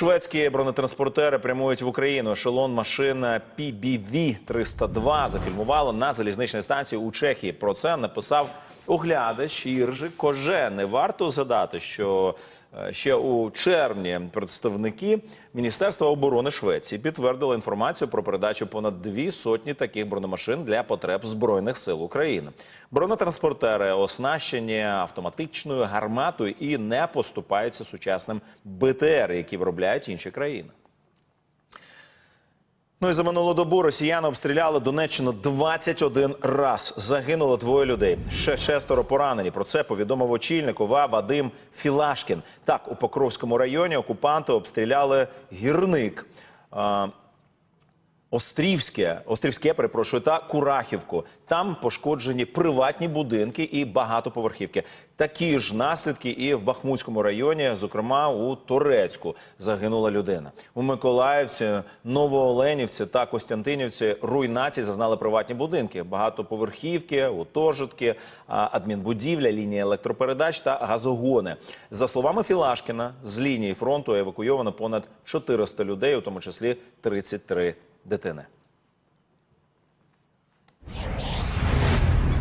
Шведські бронетранспортери прямують в Україну. Ешелон машин PBV-302 зафільмувало на залізничній станції у Чехії. Про це написав оглядач Іржи Коже. Не варто згадати, що ще у червні представники Міністерства оборони Швеції підтвердили інформацію про передачу понад дві сотні таких бронемашин для потреб збройних сил України. Бронетранспортери оснащені автоматичною гарматою і не поступаються сучасним БТР, які виробляють інші країни. Ну і за минулу добу росіяни обстріляли Донеччину 21 раз. Загинуло двоє людей. Ще шестеро поранені. Про це повідомив очільник ОВА Вадим Філашкін. Так, у Покровському районі окупанти обстріляли гірник. Острівське, Острівське, перепрошую, та Курахівку. Там пошкоджені приватні будинки і багатоповерхівки. Такі ж наслідки і в Бахмутському районі, зокрема у Торецьку, загинула людина. У Миколаївці, Новооленівці та Костянтинівці руйнації зазнали приватні будинки, багатоповерхівки, гуртожитки, а, адмінбудівля, лінії електропередач та газогони. За словами Філашкіна, з лінії фронту евакуйовано понад 400 людей, у тому числі 33 дитини.